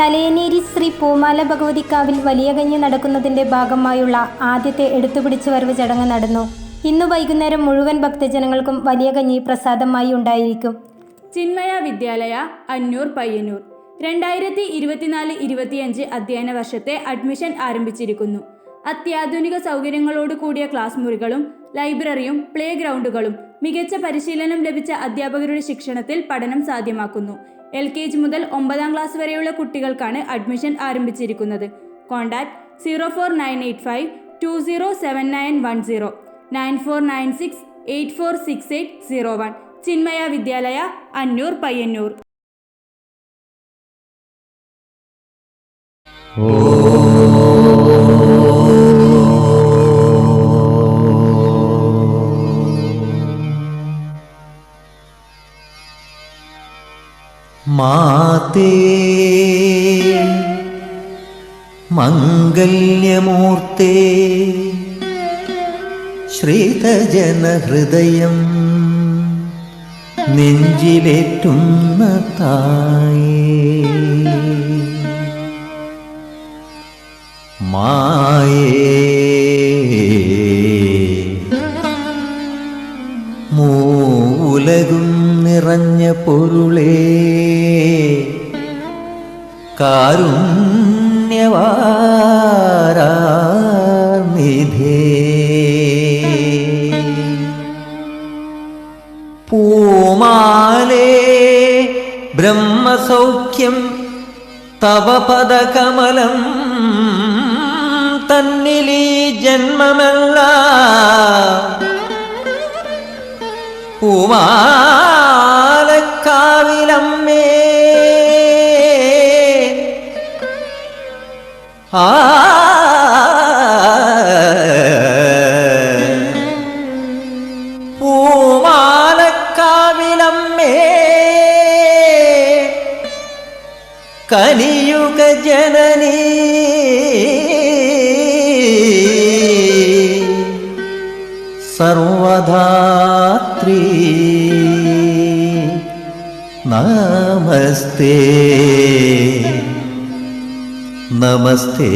തലയനേരി ശ്രീ പൂമാല ഭഗവതിക്കാവിൽ വലിയ കഞ്ഞി നടക്കുന്നതിന്റെ ഭാഗമായുള്ള ആദ്യത്തെ എടുത്തുപിടിച്ചു വരവ് ചടങ്ങ് നടന്നു. ഇന്ന് വൈകുന്നേരം മുഴുവൻ ഭക്തജനങ്ങൾക്കും വലിയ കഞ്ഞി പ്രസാദമായി ഉണ്ടായിരിക്കും. ചിന്മയ വിദ്യാലയ അന്നൂർ പയ്യന്നൂർ. രണ്ടായിരത്തി ഇരുപത്തിനാല് ഇരുപത്തിയഞ്ച് അധ്യയന വർഷത്തെ അഡ്മിഷൻ ആരംഭിച്ചിരിക്കുന്നു. അത്യാധുനിക സൗകര്യങ്ങളോട് കൂടിയ ക്ലാസ് മുറികളും ലൈബ്രറിയും പ്ലേ ഗ്രൗണ്ടുകളും മികച്ച പരിശീലനം ലഭിച്ച അധ്യാപകരുടെ ശിക്ഷണത്തിൽ പഠനം സാധ്യമാക്കുന്നു. എൽ കെ ജി മുതൽ ഒമ്പതാം ക്ലാസ് വരെയുള്ള കുട്ടികൾക്കാണ് അഡ്മിഷൻ ആരംഭിച്ചിരിക്കുന്നത്. Contact zero four nine eight five two zero seven nine one zero nine four nine six eight four six eight zero one. Chinmaya Vidyalaya Annur Payyannur. മാതേ. മംഗല്യമൂർത്തേ. ശ്രീതജനഹൃദയം നെഞ്ചിലേറ്റുന്ന തായേ. മായേ. മൂലകും നിറഞ്ഞ പൊരുളേ. കാരുണ്യവാരാനിധേ പൂമാലേ ബ്രഹ്മസൗഖ്യം തവ പദകമലം തന്നിലീ ജന്മമല്ല. പൂമാലക്കാവിലമ്മേ ആ. പൂമാലക്കാവിലമ്മേ കലിയുഗ ജനനീ. സർവധാത്രീ. നമസ്തേ. നമസ്തേ.